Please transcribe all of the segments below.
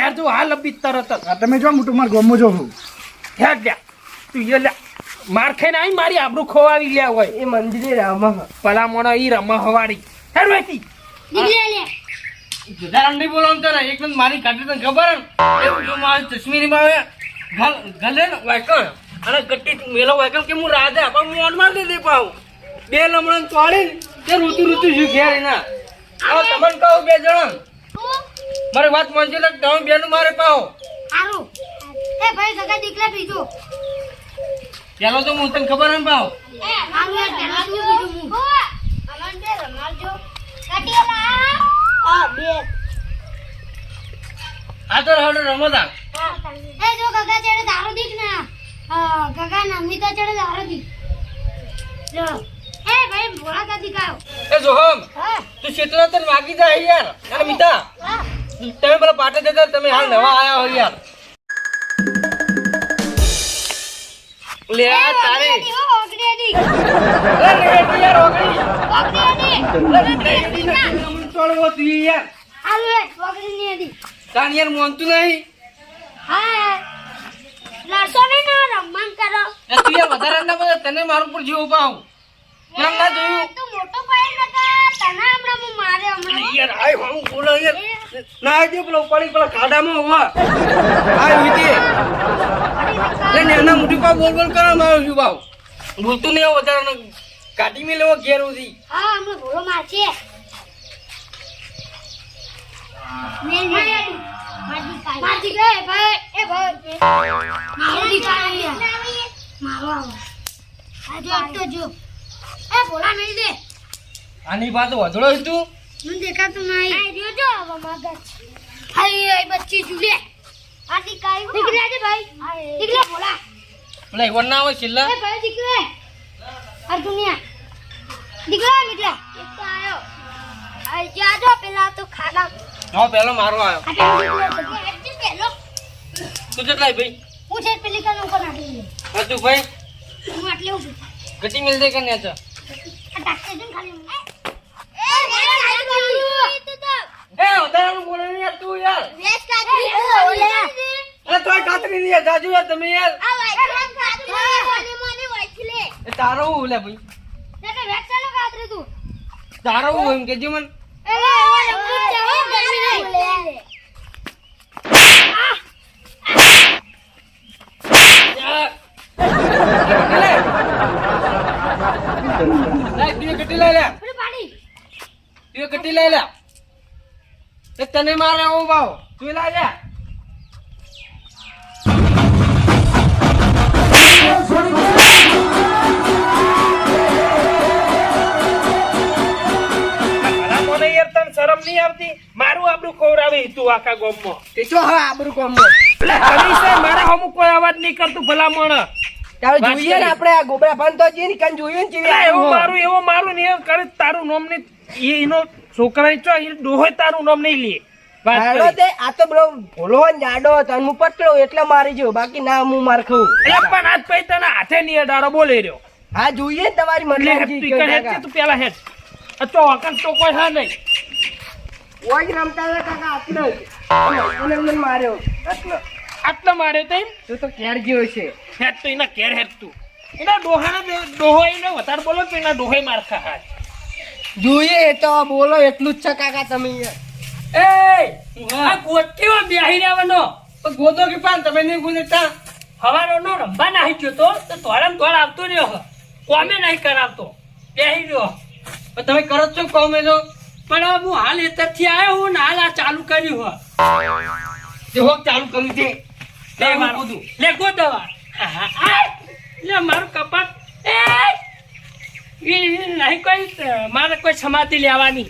ઘેર જો હાલ અબી તરત જ. તમે જો હું તમારા ગમો જો છું. હેડ લ્યા. તું એ લ્યા. માર ખાઈને આવી મારી આબરૂ ખોવાવી લ્યા હોય. એ મંદિરે રામ પલા મોણો ઈ રમા હવાડી. હેર વેતી જુદારામ નહીં બોલો તો ને એક મિનિટ મારી કાઢી તને ખબર હે? એવું જો મારી ચશ્મીરી માં આવે ગલ ગલે ને વાયકણ અને ગટ્ટી મેલો વાયકણ કે હું રાજા. પણ હું ઓનમાં દે દે પાઉં બે લમણન ચોળી તે ઋતુ ઋતુ શું ઘેર એના? હવે તમને કહું બે જણ. મારી વાત માનજો ને તમે બેનું મારે પાહો. એ ભાઈ ગગા દીકરા બીજો પેલો તો હું તને ખબર હે પાહો? એ યાર પહેલા તું બીજું હું? અમન બે રમાડજો. કટીલા આ બે. આ તો રહોડો રમતા એ જો ગગા ચડે દારૂ દીક ના. ગગા ને તો ચડે દારૂ દીક. જો. એ ભાઈ ભોળા કા દીકાયો એ સોહમ હા. તું શેતરા તને વાગી જાય યાર. અને મિતા હા. તમે પેલા પાટે જતા તમે હાલ નવા આયા હો યાર. લે આ તારે. તાન મારું પર જીવ એમ ના જોયું. તું મોટો ભાઈ નકા તને હમણાં હું મારે હમણાં? યાર આય હું બોલો યાર. ના દે પેલો પડી પેલા ખાડામાં હોવા. આય વિધી લે નેના મુઠી પા બોલ બોલ કરવા માં છું બાવ. બોલતું નહીં વધારે કાઢી મેં લેવો ઘેર ઉધી હા હમણાં ભોળો મારશે. મેલ મેલ. મારજી ગયે ભાઈ એ ભાઈ. મારો દીકરો મારો આવો. આજે જો તો જો. એ ભોળા મેલ દે. આની પાસે વધડો તું? મને દેખાતું નહીં. આ રહ્યો જો હવે મગજ હાય એ બચ્ચી જુલે આ કાઈ દીકરા દે ભાઈ. દીકરા ભોળા. પેલા ઈવન ના હોય છેલ્લા? એ ભાઈ દીકરા આ દુનિયા દીકરા દીકરા એક તો આયો. આ જાજો પેલા તો ખાડા. હા પેલો મારો આવ્યો આ પેલો તું કેટલાય ભાઈ? હું છે પેલી કાનો કોના દે હા ભાઈ હું આટલે ઊભી ગટી મિલ દે કે ને તારો હું લે ભાઈ તારો હું એમ કેજો મને ગરમી નહીં લાય લઈ લે. તું ગટી લઈ લે. એ તને મારે હું ભાવ. તું લઈ લે. શરમ નહીં આવતી? મારું આબરું ખોરાવી તું આખા ગામમાં. તે જો હા આબરૂ હરીશ મારા અમુક કોઈ અવાજ નહીં કરતું ભલા મોણ તારે જોઈએ ને આપણે આ ગોબરા પાન તો ને કાન જોઈએ ને એટલે એવું મારું એવો મારું ને કરે તારું નામ ને એનો છોકરા ચો એ ડોહે તારું નામ નહીં લે. હાલો તે આ તો પેલો ભોલો જાડો હતો હું પતલો એટલે મારી જો બાકી ના હું માર ખાઉં. એટલે પણ આજ પછી તને હાથે નહીં અડાડો બોલે રહ્યો. હા જોઈએ ને તમારી એટલે તું ઈકણ છે, તું પેલા હેડ. આ તો હકન તો કોઈ હા નહીં. ઓય રમતા કાકા આટલો મને મને માર્યો. આટલો આટલો મારે તો તું તો કેર ગયો છે. હેડ તો એના કેર હેડ તું. એના ડોહાના ડોહો એને વધારે બોલો તો એના ડોહે મારખા હાથ. જોઈએ એ તો બોલો એટલું જ છે કાકા તમે એ! આ ગોટીમાં બેહી રહેવાનો ગોદો કે પાન તમે નહીં ગુનેતા હવારો નો રંબા નાહી ગયો તો તો ધોળામ ધોળ આવતો રહ્યો કોમે નહીં કરાવતો. બેહી રહ્યો પણ તમે કરો છો કોમે તો. પણ હું હાલ એતરથી આવ્યો હું ને હાલ આ ચાલુ કર્યું હોય જે હોક ચાલુ કર્યું છે. લે લે ગોદવા! લે મારું કપાટ એ. નહીં કોઈ મારે કોઈ સમાતી લેવાની.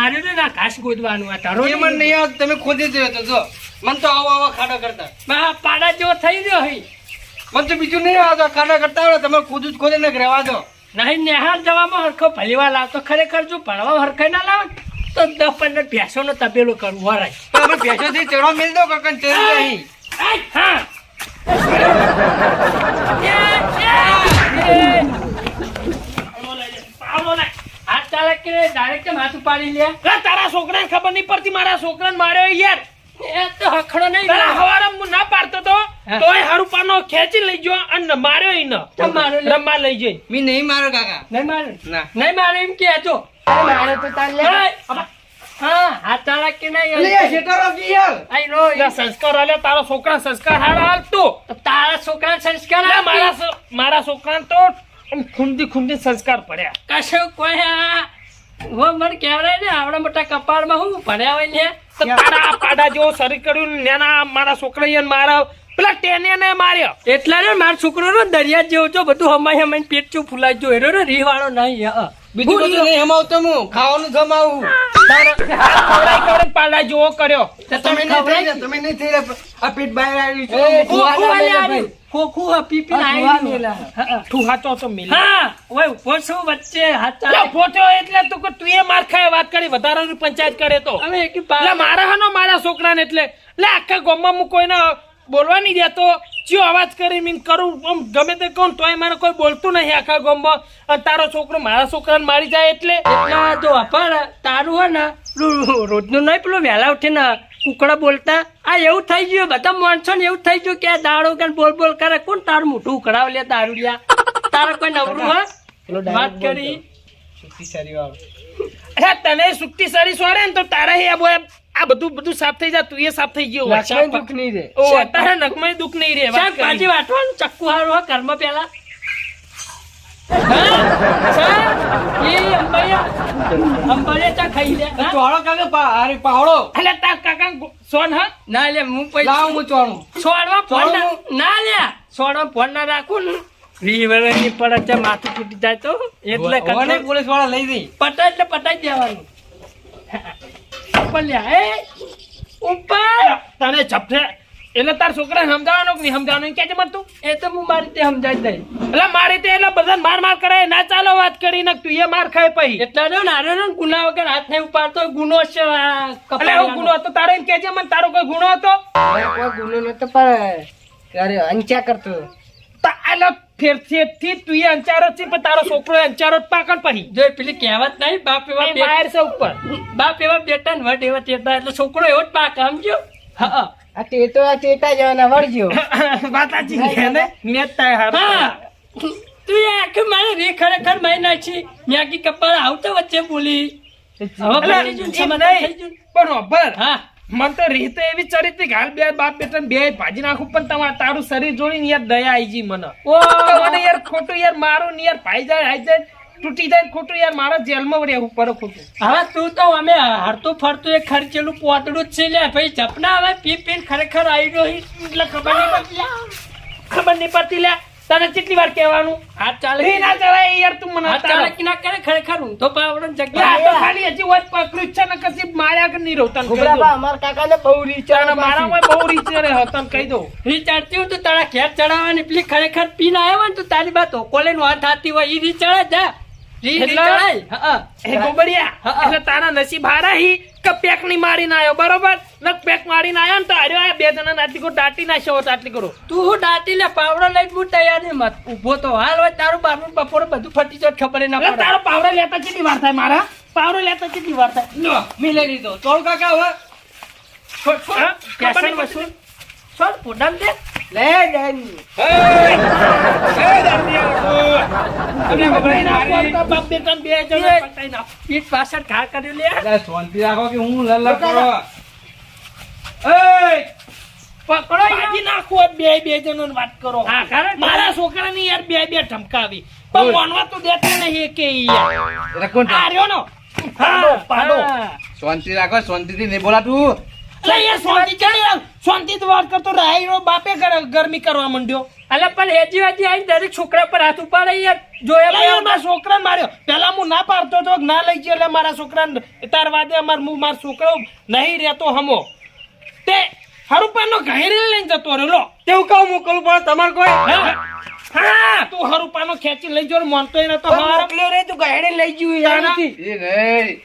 આરે ને ના ઘાસ ગોદવાનું આ તારો એ મને નહીં. આવતું. તમે ખોદી દો તો જો. મને તો આવો આવો ખાડા કરતા. પાડા જેવો થઈ ગયો હઈ મને તો બીજું નહીં આવતો. ખાડા કરતા આવડે. તમે ખુદ જ ખોદે રહેવા દો. નહીં નિહાળ જવામાં હરખો ભલીવાર લાવતો. ખરેખર જો ભણવા હરખે ના લાવે તો દસ પંદર ભેંસોનો તબેલો કરવું વરાય. તો અમે ભેંસોથી ચડવા મેલ દો કાકા ચડી નહીં તારા છોકરાને ખબર નહીં પડતી મારા છોકરાને માર્યો યાર એ તો હખડો નહીં પેલા હવારે હું ના પાડતો તો. તોય હરુપાનો ખેંચી લઈ ગયો અને માર્યો ઈ ન મારો લે. લઈ જઈ મી નહીં મારો કાકા નહીં મારે ના નહીં મારે એમ કે મારે તો તાર લે હા હાથ કે નહીં આઈ નો લે સંસ્કાર આલે તારો છોકરા સંસ્કાર હારા હાલ તો તારા છોકરા સંસ્કાર મારા છોકરાને તો ખૂંદી ખૂંદી સંસ્કાર પડ્યા. કશું કોઈ હો મને કહેવાય ને આવડા મોટા કપાળમાં હું ભણ્યા હોય ને. તો તારા આ પાડા જેવો શરીર કર્યું ને નેના મારા છોકરાએ મારા પેલા ટેને ને માર્યો. એટલા ને મારો છોકરો નો દરિયા જેવો છો બધું હમાઈ હમાઈ પેટ ચું ફૂલાઈ જો એનો ને રીવાળો નહીં. બીજું બધું નહીં હમાવતો હું. ખાવાનું જમાવું. ખવડાઈ ખવડાઈ પાડા જેવો કર્યો. તમે ખવડાવી? તમે નહીં થઈ આ પેટ બહાર આવ્યું ખોખું ખોખું હા, પી પીને આવ્યું. હા, તું હાચો તો મિલ. હા. ઓય ઊભો છું વચ્ચે હાથ લે એટલે તું કે તું એ માર ખાય વાત કરી. વધારાની પંચાયત કરે તો. હવે મારા હાનો મારા છોકરાને એટલે. લે આખા ગામમાં હું કોઈને બોલવા નહીં દેતો. ચિયો અવાજ કરી મીન કરું આમ ગમે તે કહું તોય મને કોઈ બોલતું નહીં આખા ગામમાં. અને તારો છોકરો મારા છોકરાને મારી જાય એટલે? એટલા જો અપાડ તારું હોય ને રોજનું નહીં પેલું વહેલા ઉઠીને કુકડા બોલતા. આ એવું થઈ ગયું બધા માણસો ને એવું થઈ ગયું કે આ દાડો કે બોલ બોલ કરે. કોણ તારું મોટું ઉકળાવ લે દારૂડિયા તારા કોઈ નવરું હોય વાત કરી. અરે તને સુક્તિ સારી સોરે ને તો તારા હે બોય. આ બધું બધું સાફ થઈ જાય તું એ સાફ થઈ ગયો. નખમાં દુઃખ નહીં રે. ઓ તારા નખમાં દુઃખ નહીં રે વાત પાછી વાટવાનું ચક્કુ હારો કર્મ પેલા માથું ફૂટી જાય તો. એટલે પોલીસવાળા લઈ જઈ. પટાય એટલે પટાઈ દેવાનું. ઉપર લે એ! ઉપર! તને ઝપટે એટલે તાર છોકરાને સમજાવવાનો કે નહીં સમજાવવાનો? કે છે તું એ તો હું મારી રીતે સમજાવી દઈ એટલે મારી રીતે એટલે બધા માર માર કરે ના ચાલો વાત કરી ને તું એ માર ખાય પછી. એટલે જો નાનો ને ગુના વગર હાથ નહીં ઉપાડતો ગુનો છે એટલે હું ગુનો હતો તારે એમ કેજે મને તારો કોઈ ગુનો હતો? ગુનો નતો પણ અરે અંચા કરતો. એટલે ફેરથી તું અંચારો છે પણ તારો છોકરો અંચારો જ પાકડ પછી જો પેલી કહેવત નહીં બાપ એવા એ છે ઉપર. બાપ એવા બેટા ને વટ એવા ટેટા એટલે છોકરો એવો જ પાક સમજ્યો? હા તેતો આ તેતા જવાના મેં માતાજી હારું તું એ આખી મારે રે ખરેખર મારી નાખી. આખી કપાળ આવતો વચ્ચે બોલી. હવે. પણ હા. મન તો રીતે એવી ચરિત્ર કે હાલ બે બાપ બેટા બે ભાજી નાખું પણ તમારે તારું શરીર જોઈને યાર દયા આવી ગઈ મને. ઓ. મને યાર ખોટું યાર મારું ને યાર ભાઈ જાય આઈ જાય તૂટી જાય ખોટું યાર મારા જેલમાં રહેવું પડે ખોટું. હવે તું તો અમે હરતું ફરતું એક ખર્ચેલું પોતડું જ છે લે ભાઈ જપના હવે પી પીને ખરેખર આવી રહ્યો એટલે ખબર નહીં પડતી. ખબર નહીં પડતી લે તને કેટલી વાર કહેવાનું? હાથ ચાલે ના ચાલે યાર તું મને હાથ ચાલે કે ના કરે? ખરેખર હું તો પાવડન જગ્યા આ તો ખાલી હજી વાત પકડ્યું છે ને કશી માર્યા કે નહીં રોતન ખબર બા અમાર કાકા ને બહુ અને મારા માં બહુ રીચે રહે હો, તને કહી દો રીચાડતી હું તો તારા ઘેર ચડાવવાની. પેલી ખરેખર પીન આવ્યો ને તો તારી બાતો કોલે નો હાથ હાથી હોય ઈ રી ચડે જા. એટલે? તારા નસીબ હારા હી કે પેકની આવ્યો બરોબર? ને પેક આવ્યો ને તો બે જણા આટલી કરો દાટી નાખ્યો હોત આટલી કરો તું હું દાટી લે પાવડો લઈ હું તૈયાર નહીં મત. ઊભો તો હાલ હોય તારું બારનું બપોરે બધું ફટી જાય ખબર ના પડે. તારો પાવડો લેતા કેટલી વાર થાય મારા? પાવડો લેતા કેટલી વાર થાય? મેં લઈ લીધો. ચોલ કાકા હવે. છોડ છોડ ખબર પેશન નહીં વસૂલ છોડ પોડામ દે અને નાખો. તો બાપ બેટા બે જણા પકડી નાખો. પીઠ પાછળ ઘા કર્યું લે. શાંતિ રાખો કે હું લલ્લા કરો. એય! પકડો યાદી નાખો બે બે જણાની વાત કરો. હા ખરે મારા છોકરાની યાર બે બે ધમકાવી પણ માનવા તો દેતા નહીં કે યાર. એટલે કોણ નો. પાડો. પાડો શાંતિ રાખો શાંતિથી નહીં બોલાતું. યાર શાંતિ. શાંતિથી વાત કરતો રાયરો બાપે ગર- ગરમી કરવા માંડ્યો. અલે પણ હેજી હેજી આઈ દરેક છોકરા પર હાથ ઉપાડે યાર. જોયા યાર મારા છોકરાને માર્યો. પેલા હું ના પાડતો તો ના લઈ ગયો એટલે મારા છોકરા તાર વાદે અમાર હું મારો છોકરો નહીં રહેતો હમો. તે હરુપાનો ઘેરે લઈને જતો રહ્યો. લો. તેવું કહું મોકલું પણ તમારે કોઈ હા. હા, તું હરુપાનો ખેંચી લઈ જો મોનતોય નતો હારો. રે તું ગાડી લઈ ગયું એ નહીં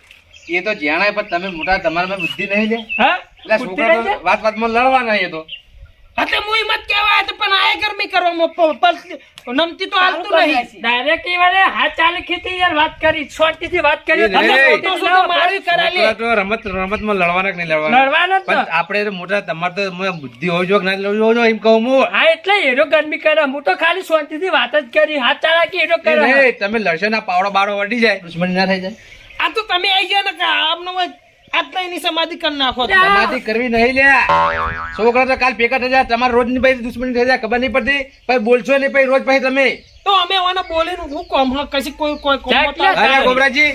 એ તો જાણાય પણ તમે મોટા તમારા બુદ્ધિ નહીં લે. હા. વાત વાતમાં લડવાના એ તો. એટલે હું એમ જ તો પણ આય ગરમી કરવામાં પ- પ- નમતી તો હાલતું નહીં. ડાયરેક્ટ વારે હાથ ચાલે ખેતી યાર વાત કરી શાંતિથી વાત કરી નહીં. તો શું મારી કરાલી. તો રમતમાં લડવાના કે નહીં લડવાના? લડવાના. પણ આપણે મોટા તમારે તો બુદ્ધિ હોવી જોઈએ કે ના હોવી જોઈએ એમ કહું હું. હા એટલે એનો ગરમી કરે. હું તો ખાલી શાંતિથી વાત જ કરી હાથ ચાલાકી એનો એ કરે. તમે લડશો ના પાવડો બાવડો વટી જાય. દુશ્મની ના થઈ જાય. આ તો તમે આવી ગયા ને કે આમનો આટલા એની સમાધિ કરી નાખો સમાધિ કરવી નહીં લે છોકરા તો કાલ ભેગા થઈ જાય. તમારે રોજની પછી દુશ્મની થઈ જાય ખબર નહીં પડતી. પછી બોલશો નહીં પછી રોજ પછી તમે. તો અમે ઓને નું હું કોમ હા, કશી કોઈ કોઈ કોમ તો અરે ગોબરાજી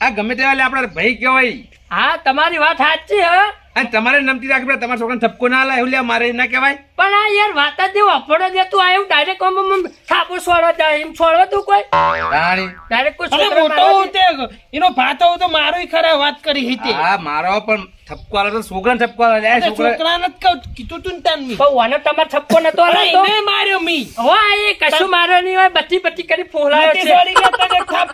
આ ગમે તેવા લે આપણા ભાઈ કહેવાય. હા તમારી વાત સાચી હા. અને તમારે નમતી રાખી પડે. તમારા છોકરાને ઠપકો ના લાય એવું મારે ના કહેવાય. પણ આ યાર વાત જ દેવો અફડો દે તું આવ્યું ડાયરેક્ટ આમ આમ થાપો છોડો જાય એમ છોડો તું કોઈ? રાણી ડાયરેક્ટ કોઈ છોકરો મોટો મારવા હું એનો ભાતો તો મારો ખરા વાત કરી હતી. હા મારો પણ ઠપકો આલે તો છોકરાને ઠપકો આલે લ્યા, છોકરા છોકરાને જ કહું કીધું તું ને તાનવી. પણ ઓને તમારે છપ્પો નતો અરે આલતો એને માર્યો મી. વાહ એ કશું મારો નહીં હોય બધી બધી કરી ફોલાયો છે. સોરી કે તને થાપ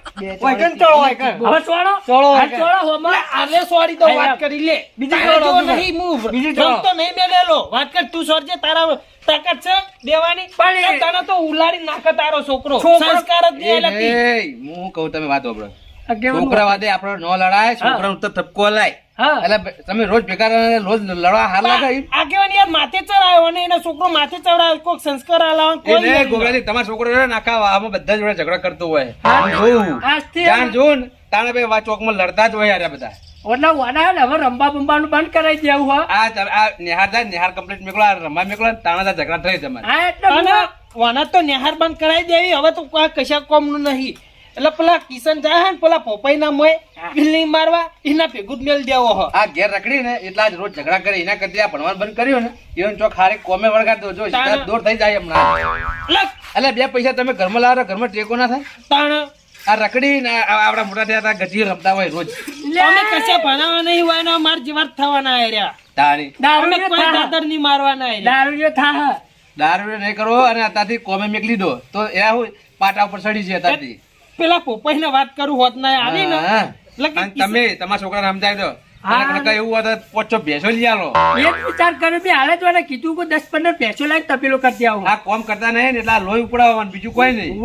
વૈકન ચડો વૈકન. હવે છોડો છોડો હા, છોડો હોમાં. આલે સોરી તો વાત કરી લે. બીજી છોડો, નહીં મૂવ બીજી છોડો. રમતો નહીં મેલેલો. વાત કર તું સોરજે તારા તાકાત છે દેવાની. પણ તને તો ઉલાડી નાખે તારો છોકરો. સંસ્કાર જ નહીં હું કહું તમે વાત કેવાનું? છોકરા વાદે આપણો ન લડાય છોકરા તો ઠપકો લાય એટલે તમે રોજ ભેગા રોજ લડવા હાલ લાગે? આગેવાન યાર માથે ચડાયો અને એનો છોકરો માથે ચડાયો કોઈક સંસ્કાર આલાવા કોઈ નહીં, નહીં. ગોગરાજી, તમારો છોકરો રહ્યો ને આમાં બધા જોડે ઝઘડો કરતો હોય. હા, આજથી જાણ જોઉં ને, તાણે ભાઈ વા ચોકમાં લડતા જ હોય યાર બધા. ને હવે રંબા બંબાનું બંધ કરાવી દેવું હા. આ આ નિહાર થાય ને, નિહાર complete મેકલો, આ રમવા મેકલો તાણા ઝઘડા થઈ તમારે. હા એટલે વાના તો નિહાર બંધ કરાવી દેવી હવે તો કશા કોમનું નહીં. એટલે પેલા કિશન જાય હે ને પેલા પોપાઈ ના મોય બિલ્ડિંગ મારવા એના ભેગું જ મેલ દેવો હો. આ ઘેર રખડી ને એટલા જ રોજ ઝઘડા કરે એના કરતી આ ભણવાનું બંધ કર્યું ને એવું ચોક હારે કોમે વળગાડ દો જો દોર થઈ જાય હમણાં એટલે બે પૈસા તમે ઘરમાં લાવો ઘરમાં ટેકો ના થાય. તાણ. આ રખડી ને આપડા મોટા થયા ગજી રમતા હોય રોજ. તમે કશા ભણાવવા નહીં હોય ને માર જીવાત થવાના આર્યા તારી. દારૂ ને કોઈ દાદર નહીં મારવાના દારૂ ને થા. દારૂ નહીં કરો અને અત્યારથી કોમે મેકલી દો તો એ હું પાટા ઉપર ચડી છે અત્યારથી. પેલા પોપાઈ ને વાત કરું હોત ના આવી ને. એટલે તમે તમારા છોકરા સમજાય. અને એવું હોય પોચો ભેસો લઈ આલો. એક વિચાર કર્યો બી હાલે તો એને કીધું કે દસ પંદર પેસો લાવી તપેલો કરી આવું આ કોમ કરતા નહીં ને એટલે લોહી ઉપડાવવાનું બીજું કોઈ નહીં.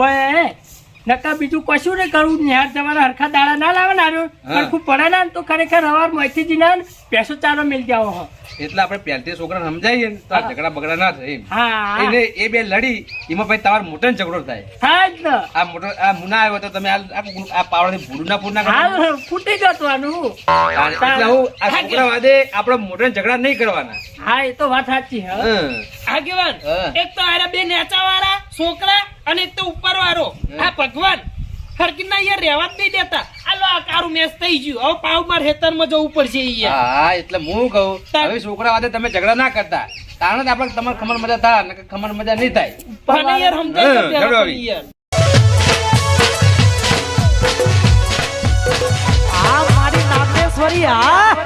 નકા બીજું કશું નહીં કરવું. નિહાર જવાના હરખા દાડા ના લાવે ને હરખું પડે ના તો ખરેખર હવાર મોંથી જ ના પેસો ચારો મિલ જાવ હો. એટલે આપણે પહેલથી છોકરાને સમજાવીએ ને તો ઝઘડા બગડા ના થાય હા. એને એ બે લડી એમાં ભાઈ તમારો મોટો ઝઘડો થાય. હા જ ને. આ મોટો આ મુના આવ્યો તો તમે આ આ- ની પાવડાથી ના પૂરું ના કરો ફૂટી જતું એટલે હું આ છોકરા વાદે આપણે મોટો ઝઘડા નહીં કરવાના. હા એ તો વાત સાચી હં. આગેવાન એક તો આરા બે નેચા વાળા છોકરા અને એક તો ઉપર વાળો આ ભગવાન. હરકીના યાર રહેવા જ નહીં દેતા. આલો આ કારું મેચ થઈ ગયું. હવે પાવ માર હેતરમાં જવું પડશે હા એટલે હું કહું હવે છોકરા વાતે તમે ઝઘડા ના કરતા. તાણે જ આપણે તમારે ખમણ મજા થાય ને ખમણ મજા નહીં થાય. પણ યાર સમજાય હા, યાર. આ મારી નાગેશ્વરી આ